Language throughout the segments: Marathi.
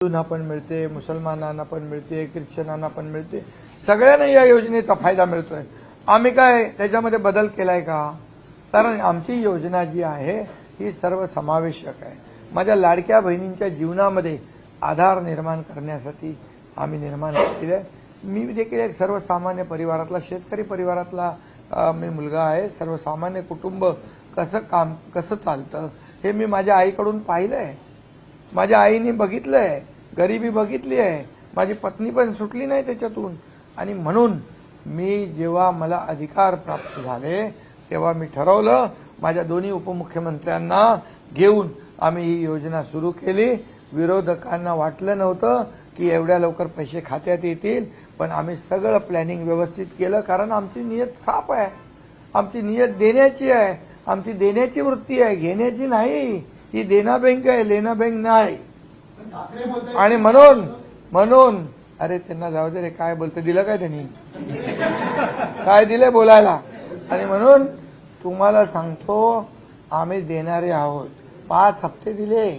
हिंदूंना पण मिळते मुसलमानांना पण मिळते ख्रिश्चनांना पण मिळते. सगळ्यांना या योजनेचा फायदा मिळतोय. आम्ही काय त्याच्यामध्ये बदल केलाय का? कारण आमची योजना जी आहे ही सर्व समावेशक आहे. माझ्या लाडक्या बहिणींच्या जीवनामध्ये आधार निर्माण करण्यासाठी आम्ही निर्माण केलेलं आहे. मी देखील एक सर्वसामान्य परिवारातला शेतकरी परिवारातला मी मुलगा आहे. सर्वसामान्य कुटुंब कसं काम कसं चालतं हे मी माझ्या आईकडून पाहिलं आहे माझ्या आईने बघितलं आहे गरिबी बघितली आहे. माझी पत्नी पण सुटली नाही त्याच्यातून. आणि म्हणून मी जेव्हा मला अधिकार प्राप्त झाले तेव्हा मी ठरवलं माझ्या दोन्ही उपमुख्यमंत्र्यांना घेऊन आम्ही ही योजना सुरू केली. विरोधकांना वाटलं नव्हतं की एवढ्या लवकर पैसे खात्यात येतील पण आम्ही सगळं प्लॅनिंग व्यवस्थित केलं कारण आमची नियत साफ आहे. आमची नियत देण्याची आहे. आमची देण्याची वृत्ती आहे. घेण्याची नाही. ही देना बँक आहे लेना बँक नाही. आणि म्हणून म्हणून अरे त्यांना जाऊ दे रे काय बोलतो दिलं काय त्यांनी? काय दिलंय बोलायला? आणि म्हणून तुम्हाला सांगतो आम्ही देणारे आहोत. पाच हप्ते दिले.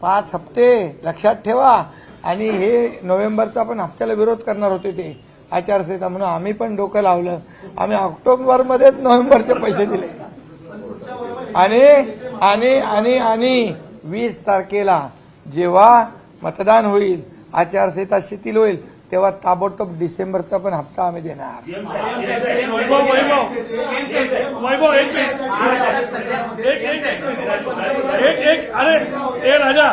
पाच हप्ते लक्षात ठेवा. आणि हे नोव्हेंबरचा पण हप्त्याला विरोध करणार होते ते. आचारसंहिता म्हणून आम्ही पण डोकं लावलं. आम्ही ऑक्टोबरमध्येच नोव्हेंबरचे पैसे दिले. आणि आणि आणि आणि वीस तारखेला जेव्हा मतदान होईल आचारसंहिता शिथिल होईल तेव्हा ताबडतोब डिसेंबरचा पण हप्ता आम्ही देणार. अरे राजा.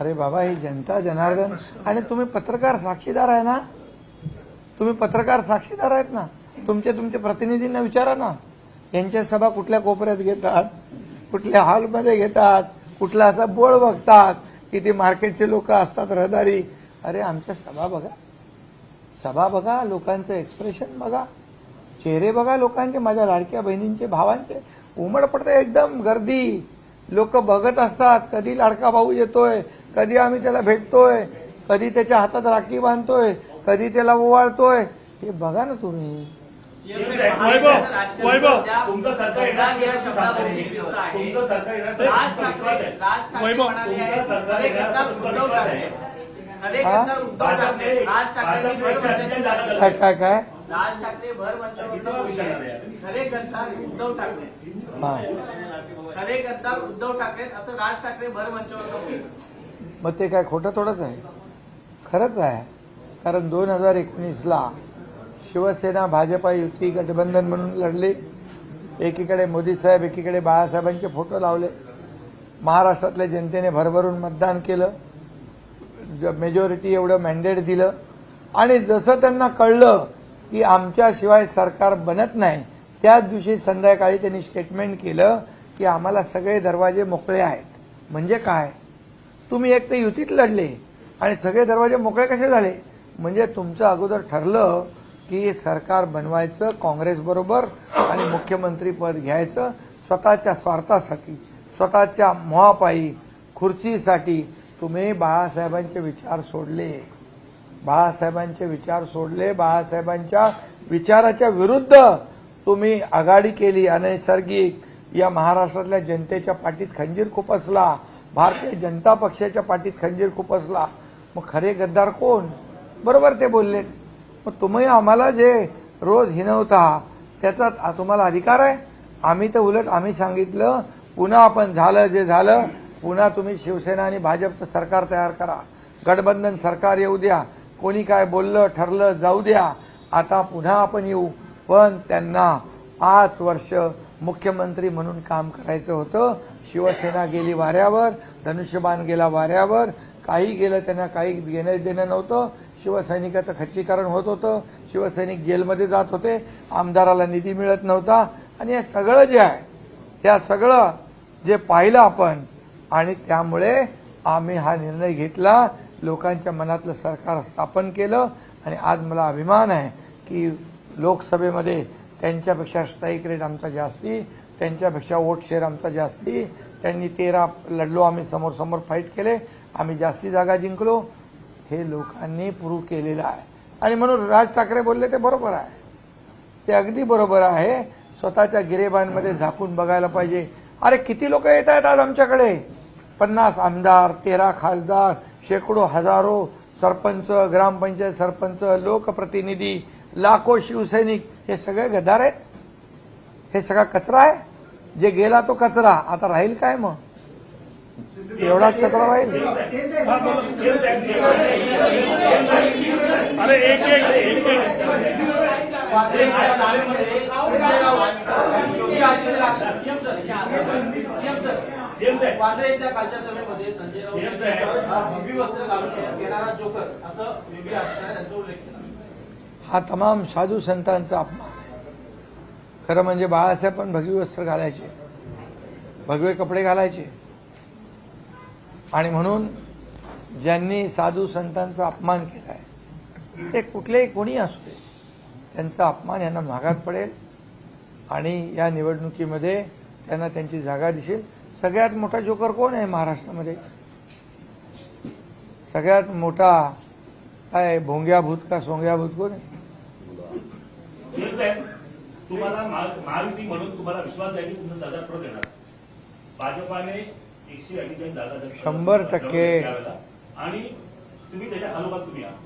अरे बाबा ही जनता जनार्दन. आणि तुम्ही पत्रकार साक्षीदार आहे ना? तुम्ही पत्रकार साक्षीदार आहेत ना? तुमचे तुमच्या प्रतिनिधींना विचारा ना. यांच्या सभा कुठल्या कोपऱ्यात घेतात कुठल्या हॉलमध्ये घेतात कुठला असा बोळ बघतात की ते मार्केटचे लोक असतात रहदारी. अरे आमच्या सभा बघा. सभा बघा लोकांचं एक्सप्रेशन बघा. चेहरे बघा लोकांचे माझ्या लाडक्या बहिणींचे भावांचे. उमड पडते एकदम गर्दी. लोक बघत असतात कधी लाडका भाऊ येतोय कधी आम्ही त्याला भेटतोय कधी त्याच्या हातात राखी बांधतोय कधी त्याला ओवाळतोय. हे बघा ना तुम्ही. वैभव वैभव तुमचं सरकार येणार या शब्दावरून दिसत आहे. तुमचं सरकार येणार राज ठाकरे राज ठाकरे वैभव, म्हणाले तुमचं आहेत, सरकार खरे येणार गद्दार तुमचा उद्धव विश्वास ठाकरे. आहे. खरे? गद्दार उद्धव ठाकरे. राज ठाकरे भाजप एक चर्चेची जागा झाली. काय काय काय? राज ठाकरे भर खरे गद्दार उद्धव ठाकरे. खरे गद्दार उद्धव ठाकरे असं राज ठाकरे भर मंचावर मग ते काय खोटं थोडंच आहे? खरंच आहे. कारण दोन हजार एकोणीसला शिवसेना भाजपा युती गठबंधन म्हणून लढले. एकीकडे मोदी साहेब एकीकडे बाळासाहेबांचे फोटो लावले. महाराष्ट्रातल्या जनतेने भरभरून मतदान केलं. मेजॉरिटी एवढं मॅन्डेट दिलं. आणि जसं त्यांना कळलं की आमच्याशिवाय सरकार बनत नाही त्याच दिवशी संध्याकाळी त्यांनी स्टेटमेंट केलं की आम्हाला सगळे दरवाजे मोकळे आहेत. म्हणजे काय? तुम्ही एक तर युतीत लढले आणि सगळे दरवाजे मोकळे कसे झाले? म्हणजे तुमचं अगोदर ठरलं की सरकार बनवायचं काँग्रेसबरोबर आणि मुख्यमंत्री पद घ्यायचं स्वतःच्या स्वार्थासाठी स्वतःच्या मोहापायी खुर्चीसाठी तुम्ही बाळासाहेबांचे विचार सोडले. बाळासाहेबांचे विचार सोडले. बाळासाहेबांच्या विचाराच्या विरुद्ध तुम्ही आघाडी केली अनैसर्गिक. या महाराष्ट्रातल्या जनतेच्या पाठीत खंजीर खुपसला भारतीय जनता पक्षाच्या पाठीत खंजीर खुपसला मग खरे गद्दार कोण? बरोबर ते बोललेत. मग तुम्ही आम्हाला जे रोज हिनवता त्याचा तुम्हाला अधिकार आहे? आम्ही तर उलट आम्ही सांगितलं पुन्हा आपण झालं जे झालं पुन्हा तुम्ही शिवसेना आणि भाजपचं सरकार तयार करा. गठबंधन सरकार येऊ द्या. कोणी काय बोललं ठरलं जाऊ द्या. आता पुन्हा आपण येऊ. पण त्यांना पाच वर्ष मुख्यमंत्री म्हणून काम करायचं होतं. शिवसेना गेली वाऱ्यावर धनुष्यबाण गेला वाऱ्यावर. काही गेलं त्यांना काही घेणं देणं नव्हतं. शिवसैनिकाचं खच्चीकरण होत होतं. शिवसैनिक जेलमध्ये जात होते. आमदाराला निधी मिळत नव्हता. आणि हे सगळं जे आहे या सगळं जे पाहिलं आपण आणि त्यामुळे आम्ही हा निर्णय घेतला. लोकांच्या मनातलं सरकार स्थापन केलं. आणि आज मला अभिमान आहे की लोकसभेमध्ये त्यांच्यापेक्षा स्ट्राईक रेट आमचा जास्ती त्यांच्यापेक्षा वोट शेअर आमचा जास्ती त्यांनी तेरा लढलो आम्ही समोर समोर फाईट केले. आम्ही जास्ती जागा जिंकलो. हे लोकांनी प्रूव्ह केलेलं आहे. आणि म्हणून राज ठाकरे बोलले ते बरोबर आहे. ते अगदी बरोबर आहे. स्वतःच्या गिरेबांमध्ये झाकून बघायला पाहिजे. अरे किती लोक येत आहेत आज आमच्याकडे? पन्नास आमदार तेरा खासदार शेकडो हजारो सरपंच ग्रामपंचायत सरपंच लोकप्रतिनिधी लाखो शिवसैनिक. हे सगळे गद्दार आहेत? हे सगळा कचरा आहे? जे गेला तो कचरा. आता राहील काय मग? एवढाच कचरा राहील अरे एक एक एक कालच्या सभेमध्ये संजय राऊत. हा भगवी वस्त्र घालून येणारा जोकर असं योगी आदित्यनाथ यांचा उल्लेख केला हा तमाम साधू संतांचा अपमान आहे. खरं म्हणजे बाळासाहेब पण भगवी वस्त्र घालायचे. भगवे कपडे घालायचे. आणि म्हणून ज्यांनी साधू संतांचा अपमान केलाय ते कुठलेही कोणी असू दे त्यांचा अपमान यांना महागात पडेल आणि या निवडणुकीमध्ये त्यांना त्यांची जागा दिसेल. सगळ्यात मोठा जोकर कोण आहे महाराष्ट्रामध्ये? सगळ्यात मोठा काय भोंग्या भूत का सोंग्या भूत कोण आहे? तुम्हाला महायुती म्हणून तुम्हाला विश्वास आहे की तुमचं सरकार परत येणार भाजपाने एकशे अठ्ठेचाळीस जागा शंभर टक्के. आणि तुम्ही त्याच्या खालोखाल तुम्ही आहात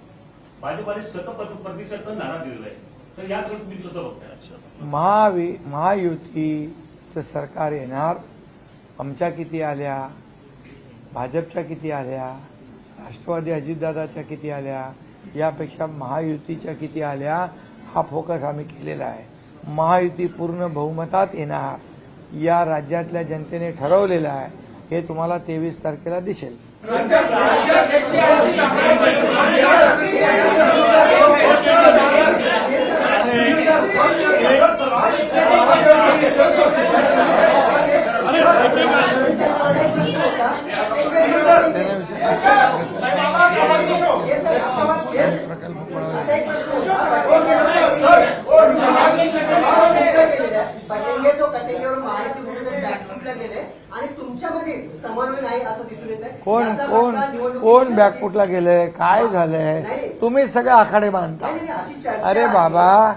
भाजपाने शत प्रतिशतचा नारा दिलेला आहे. तर याकडे तुम्ही कसं बघताय? महावि महायुतीचं सरकार येणार. आमच्या किती आल्या? भाजपच्या किती आल्या? राष्ट्रवादी अजितदादाच्या किती आल्या? यापेक्षा महायुतीच्या किती आल्या? हा फोकस आम्ही केलेला आहे. महायुती पूर्ण बहुमतात येणार. या राज्यातल्या जनतेने ठरवलेलं आहे. हे तुम्हाला तेवीस तारखेला दिसेल प्रकल्प कोणाला कटेंगे तो कटेंगेवर महायुती कुठेतरी बॅकफुटला गेले आणि तुमच्यामध्ये समन्वय नाही असं दिसून येत आहे कोण याचा कोण फटका निवडणुकीच्या कोण बॅकफुटला गेलंय? काय झालंय? तुम्ही सगळे आखाडे बांधता. अरे. बाबा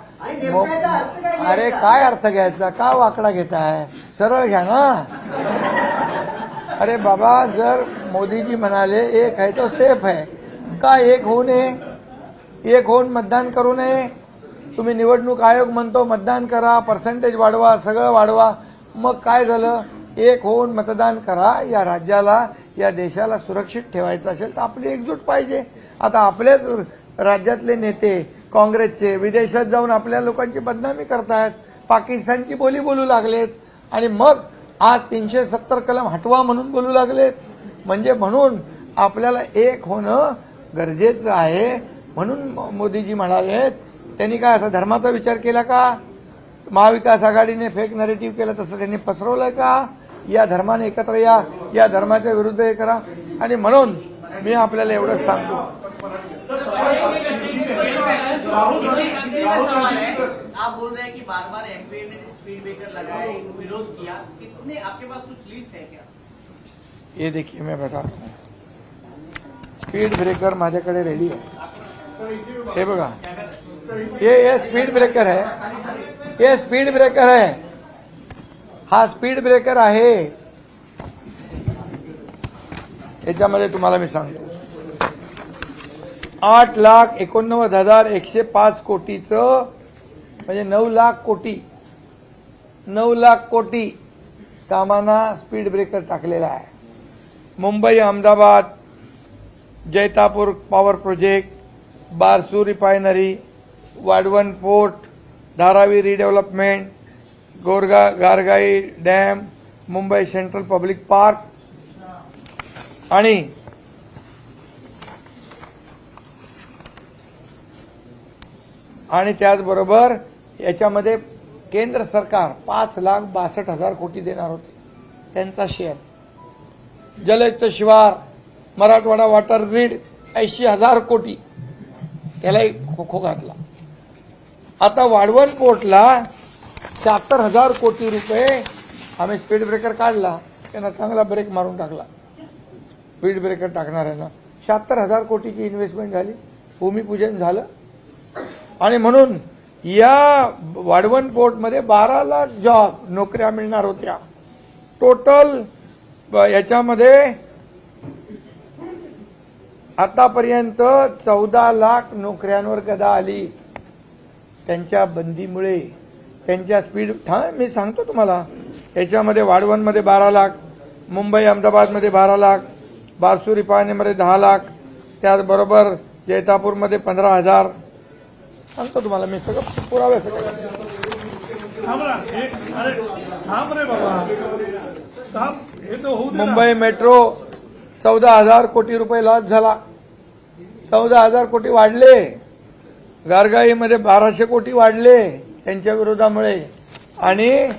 अरे? काय अर्थ घ्यायचा? का वाकडा घेताय? सरळ घ्या ना. अरे बाबा जर मोदीजी म्हणाले एक आहे तो सेफ आहे. का एक होऊ नये? एक होऊन मतदान करू नये? तुम्ही निवडणूक आयोग म्हणतो मतदान करा पर्सेंटेज वाढवा सगळं वाढवा. मग काय झालं? एक होऊन मतदान करा या राज्याला. या देशाला सुरक्षित ठेवायचं असेल तर आपली एकजूट पाहिजे. आता आपल्याच राज्यातले नेते काँग्रेसचे विदेशात जाऊन आपल्या लोकांची बदनामी करतायत पाकिस्तानची बोली बोलू लागलेत आणि मग आज तीनशे सत्तर कलम हटवा म्हणून बोलू लागलेत. म्हणजे म्हणून आपल्याला एक होणं गरजेचं आहे. म्हणून मोदीजी म्हणालेत त्यांनी काय असा धर्माचा विचार केला का? महाविकास आघाडीने फेक नरेटिव्ह केलं तसं त्यांनी पसरवलं का? या धर्माने एकत्र या या धर्माच्या विरुद्ध हे करा. आणि म्हणून मी आपल्याला एवढंच सांगतो. आप बोल रहे हैं कि बार बार में स्पीड ब्रेकर लगाए विरोध किया। कितने आपके पास कुछ लिस्ट है क्या? ये देखिए मैं बताता हूँ। स्पीड ब्रेकर माझ्याकडे रेडी आहे. हे बघा. ये ये स्पीड ब्रेकर है. ये स्पीड ब्रेकर है. हा स्पीड ब्रेकर आहे. याच्यामध्ये तुम्हाला मी सांगतो. आठ लाख एकोणनव्वद हजार एकशे पाच कोटीचं म्हणजे नऊ लाख कोटी नऊ लाख कोटी कामांना स्पीड ब्रेकर टाकलेला आहे. Mumbai Ahmedabad Jaitapur power project Barsu refinery Vadhavan port Dharavi redevelopment गोरगा Gargai dam Mumbai central public park आणि आणि त्याचबरोबर याच्यामध्ये केंद्र सरकार पाच लाख बासष्ट हजार कोटी देणार होते. त्यांचा शेअर जलयुक्त शिवार मराठवाडा वॉटर ग्रीड ऐंशी हजार कोटी. त्यालाही खो खो घातला. आता वाढवण पोर्टला शहात्तर हजार कोटी रुपये आम्ही स्पीड ब्रेकर काढला त्यांना चांगला ब्रेक मारून टाकला. स्पीड ब्रेकर टाकणाऱ्यांना. शहात्तर हजार कोटीची इन्व्हेस्टमेंट झाली. भूमिपूजन झालं. आणि म्हणून या वाढवण पोर्टमध्ये बारा लाख जॉब नोकऱ्या मिळणार होत्या. टोटल याच्यामध्ये आतापर्यंत चौदा लाख नोकऱ्यांवर गदा आली. त्यांच्या बंदीमुळे त्यांच्या स्पीड हा मी सांगतो तुम्हाला. याच्यामध्ये वाढवणमध्ये बारा लाख मुंबई अहमदाबादमध्ये बारा लाख बारसुरी पाहणीमध्ये दहा लाख त्याचबरोबर जैतापूरमध्ये पंधरा हजार. सांगतो तुम्हाला मी सगळं पुरावे सगळं. मुंबई मेट्रो चौदा हजार कोटी रुपये लॉस झाला. चौदा हजार कोटी वाढले. गारगाईमध्ये बाराशे कोटी वाढले. त्यांच्या विरोधामुळे. आणि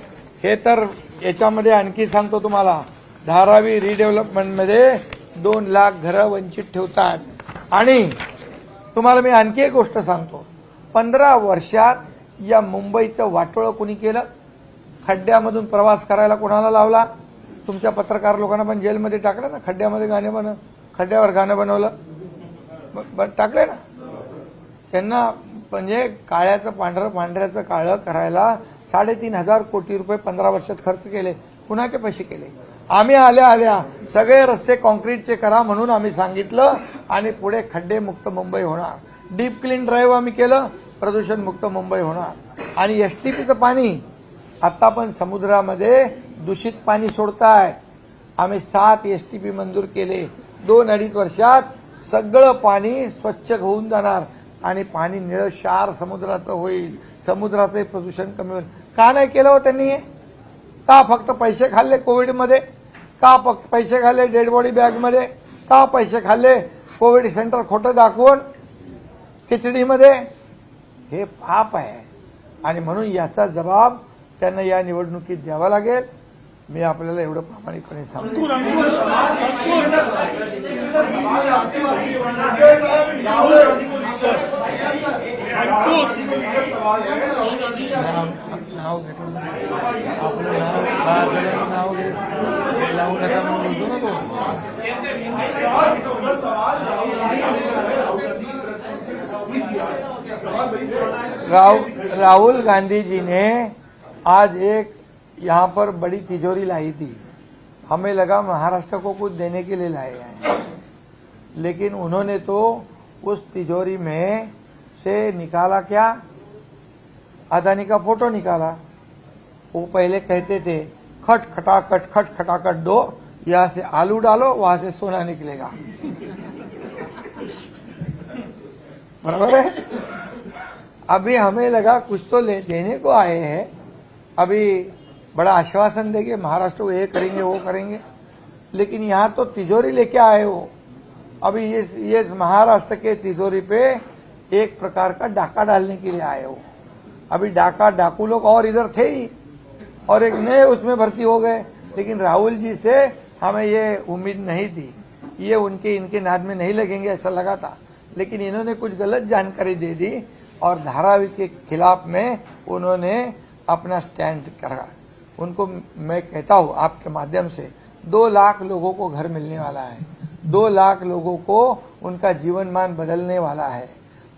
हे तर याच्यामध्ये आणखी सांगतो तुम्हाला धारावी रिडेव्हलपमेंटमध्ये दोन लाख घरं वंचित ठेवतात. आणि तुम्हाला मी आणखी एक गोष्ट सांगतो. पंधरा वर्षात या मुंबईचं वाटोळं कुणी केलं? खड्ड्यामधून प्रवास करायला कोणाला लावला? तुमच्या पत्रकार लोकांना पण जेलमध्ये टाकलं ना? खड्ड्यामध्ये गाणे बनव खड्ड्यावर गाणं बनवलं. ब- ब- टाकले ना? त्यांना म्हणजे काळ्याचं पांढरं पांढऱ्याचं काळं करायला साडेतीन हजार कोटी रुपये पंधरा वर्षात खर्च केले. कुणाचे पैसे केले? आम्ही आल्या आल्या. सगळे रस्ते कॉन्क्रीटचे करा म्हणून आम्ही सांगितलं आणि पुढे खड्डे मुक्त मुंबई होणार. डीप क्लीन ड्राईव्ह आम्ही केलं प्रदूषण मुक्त मुंबई होणार. आणि एस टी पीचं पाणी आता पण समुद्रामध्ये दूषित पाणी सोडताय. आम्ही सात एस टी पी मंजूर केले. दोन अडीच वर्षात सगळं पाणी स्वच्छ होऊन जाणार. आणि पाणी निळं शार समुद्राचं होईल समुद्राचं प्रदूषण कमी होईल का नाही केलं हो त्यांनी हे? का फक्त पैसे खाल्ले कोविडमध्ये का फक्त पैसे खाल्ले डेड बॉडी बॅगमध्ये का पैसे खाल्ले कोविड सेंटर खोटं दाखवून खिचडीमध्ये हे पाप आहे आणि म्हणून याचा जबाब त्यांना या निवडणुकीत द्यावा लागेल मी आपल्याला एवढं प्रामाणिकपणे सांगतो राहुल गांधी जी ने आज एक यहाँ पर बड़ी तिजोरी लाई थी। हमें लगा महाराष्ट्र को कुछ देने के लिए लाए हैं। लेकिन उन्होंने तो उस तिजोरी में से निकाला क्या? अदानी का फ़ोटो निकाला। वो पहले कहते थे, खट खटाखट खट खटाखट दो, यहाँ से आलू डालो, वहाँ से सोना निकलेगा। बराबर है? अभी हमें लगा कुछ तो ले, देने को आए हैं। अभी बड़ा आश्वासन देंगे, महाराष्ट्र को ये करेंगे, वो करेंगे। लेकिन यहाँ तो तिजोरी लेके आए हो। अभी ये ये महाराष्ट्र के तिजोरी पे एक प्रकार का डाका डालने के लिए आए हो। अभी डाका, डाकू लोग और इधर थे ही, और एक नए उसमें भर्ती हो गए। लेकिन राहुल जी से हमें ये उम्मीद नहीं थी। ये उनके, इनके नाद में नहीं लगेंगे ऐसा लगा था। लेकिन इन्होंने कुछ गलत जानकारी दे दी, और धारावी के खिलाफ में उन्होंने अपना स्टैंड करा। उनको मैं कहता हूँ, आपके माध्यम से दो लाख लोगों को घर मिलने वाला है। दो लाख लोगों को उनका जीवन मान बदलने वाला है।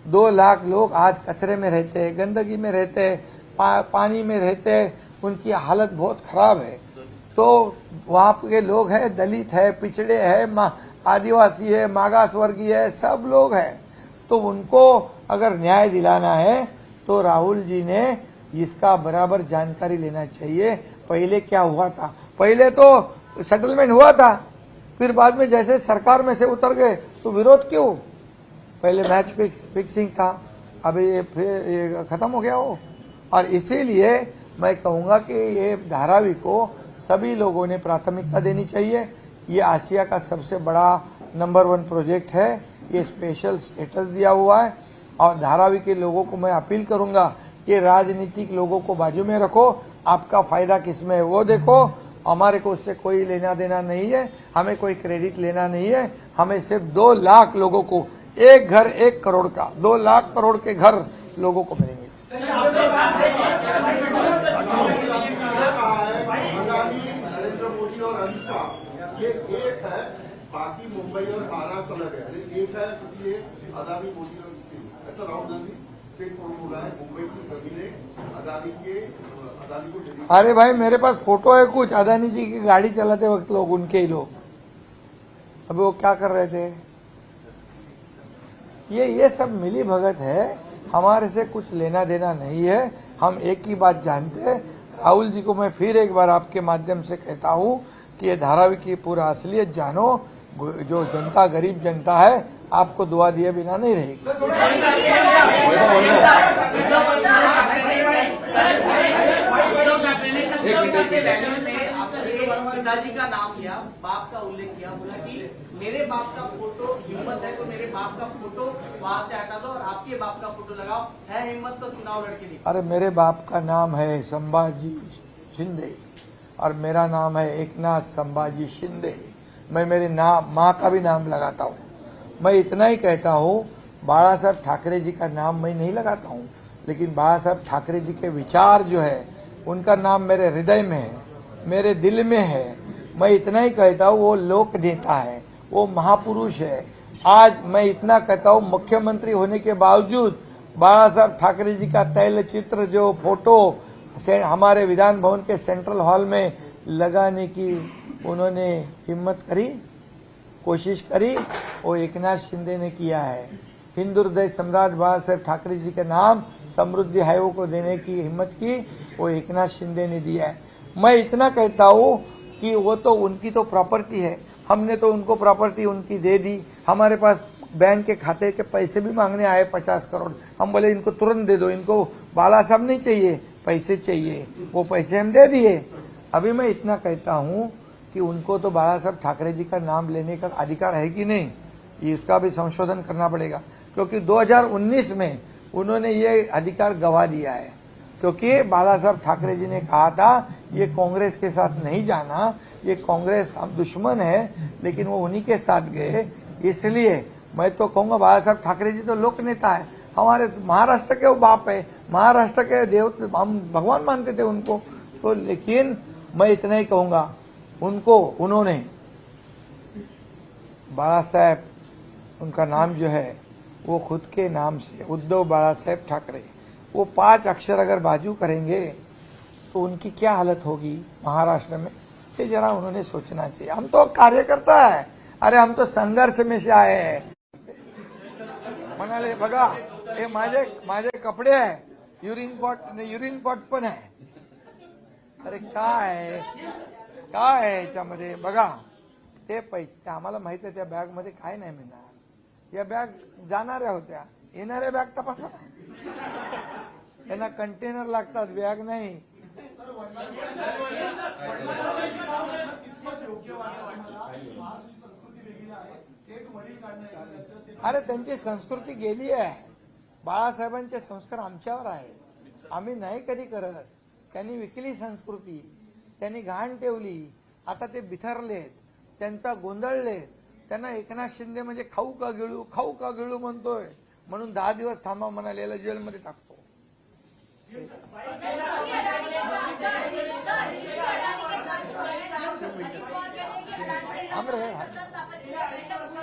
दो लाख लोग आज कचरे में रहते हैं गंदगी में रहते हैं पा, पानी में रहते हैं उनकी हालत बहुत खराब है। तो वहाँ के लोग हैं दलित है पिछड़े है आदिवासी है मागास वर्गीय है सब लोग हैं। तो उनको अगर न्याय दिलाना है तो राहुल जी ने इसका बराबर जानकारी लेना चाहिए। पहले क्या हुआ था? पहले तो सेटलमेंट हुआ था। फिर बाद में जैसे सरकार में से उतर गए तो विरोध क्यों? पहले मैच फिक्स फिक्सिंग था, अभी ये ये खत्म हो गया हो और इसीलिए मैं कहूँगा कि ये धारावी को सभी लोगों ने प्राथमिकता देनी चाहिए। ये आसिया का सबसे बड़ा नंबर वन प्रोजेक्ट है। ये स्पेशल स्टेटस दिया हुआ है। और धारावी के लोगों को मैं अपील करूँगा कि राजनीतिक लोगों को बाजू में रखो। आपका फ़ायदा किसमें है वो देखो। हमारे को उससे कोई लेना देना नहीं है हमें कोई क्रेडिट लेना नहीं है हमें सिर्फ़ दो लाख लोगों को एक घर एक करोड़ का दो लाख करोड़ के घर लोगों को मिलेंगे। नरेंद्र मोदी और अमित शाह ये एक बाकी मुंबई और महाराष्ट्र अलग है एक है इसलिए अदानी मोदी और ऐसा राहुल गांधी? अरे भाई, मेरे पास फ़ोटो है कुछ। अदानी जी की गाड़ी चलाते वक्त लोग, उनके ही लोग। अभी वो क्या कर रहे थे? ये ये सब मिली भगत है। हमारे से कुछ लेना देना नहीं है। हम एक ही बात जानते हैं। राहुल जी को मैं फिर एक बार आपके माध्यम से कहता हूँ कि ये धारावी की पूरा असलियत जानो। जो जनता, गरीब जनता है आपको दुआ दिए बिना नहीं रहेगी। पिताजी का नाम लिया बाप का उल्लेख किया बोला कि मेरे बाप का फ़ोटो हिम्मत है तो मेरे बाप का फ़ोटो वहाँ से हटा दो और आपके बाप का फ़ोटो लगाओ। है हिम्मत तो चुनाव लड़के दिखाओ अरे मेरे बाप का नाम है संभाजी शिंदे और मेरा नाम है एकनाथ संभाजी शिंदे। मैं मेरे नाम माँ का भी नाम लगाता हूँ। मैं इतना ही कहता हूँ बाला साहब ठाकरे जी का नाम मैं नहीं लगाता हूँ, लेकिन बाला साहब ठाकरे जी के विचार जो है, उनका नाम मेरे हृदय में है, मेरे दिल में है। मैं इतना ही कहता हूँ, वो लोक नेता है, वो महापुरुष है। आज मैं इतना कहता हूँ, मुख्यमंत्री होने के बावजूद बाला साहब ठाकरे जी का तैल चित्र जो फ़ोटो से हमारे विधान भवन के सेंट्रल हॉल में लगाने की उन्होंने हिम्मत करी। कोशिश करी, वो एकनाथ शिंदे ने किया है। हिंदू हृदय सम्राट बाला साहेब ठाकरे जी के नाम समृद्धि हाईवे को देने की हिम्मत की, वो एक नाथ शिंदे ने दिया है। मैं इतना कहता हूँ कि वो तो उनकी तो प्रॉपर्टी है। हमने तो उनको प्रॉपर्टी उनकी दे दी। हमारे पास बैंक के खाते के पैसे भी मांगने आए पचास करोड़। हम बोले, इनको तुरंत दे दो। इनको बाला साहब नहीं चाहिए, पैसे चाहिए। वो पैसे हम दे दिए। अभी मैं इतना कहता हूँ कि उनको तो बाला साहब ठाकरे जी का नाम लेने का अधिकार है कि नहीं? ये इसका भी संशोधन करना पड़ेगा। क्योंकि 2019 में उन्होंने ये अधिकार गवा दिया है। क्योंकि बाला साहब ठाकरे जी ने कहा था, ये कांग्रेस के साथ नहीं जाना, ये कांग्रेस हम दुश्मन है, लेकिन वो उन्हीं के साथ गए। इसलिए मैं तो कहूँगा बाला साहब ठाकरे जी तो लोक नेता है। हमारे महाराष्ट्र के वो बाप है। महाराष्ट्र के देव, हम भगवान मानते थे उनको। तो लेकिन मैं इतना ही कहूँगा उनको, उन्होंने बाला साहेब, उनका नाम जो है, वो खुद के नाम से, उद्धव बाला साहेब ठाकरे, वो पाँच अक्षर अगर बाजू करेंगे तो उनकी क्या हालत होगी महाराष्ट्र में? ये जरा उन्होंने सोचना चाहिए। हम तो कार्यकर्ता है। अरे, हम तो संघर्ष में से आए हैं। म्हणाले बघा हे कपडे आहे युरिन पॉट युरिन पॉट पण आहे अरे आहे काय आहे याच्यामध्ये? बघा ते पैसे आम्हाला माहीत आहे त्या बॅगमध्ये काय नाही मिळणार. या बॅग जाणाऱ्या होत्या. येणाऱ्या बॅग तपासा त्यांना कंटेनर लागतात बॅग नाही. अरे त्यांची संस्कृती गेली आहे. बाळासाहेबांचे संस्कार आमच्यावर आहे आम्ही नाही कधी करत. त्यांनी विकली संस्कृती. त्यांनी घाण ठेवली. आता ते बिथरलेत. त्यांचा गोंधळलेत. त्यांना एकनाथ शिंदे म्हणजे खाऊ का गिळू खाऊ का गिळू म्हणतोय. म्हणून दहा दिवस थांबा म्हणालेला जेलमध्ये टाकतो. आम्ही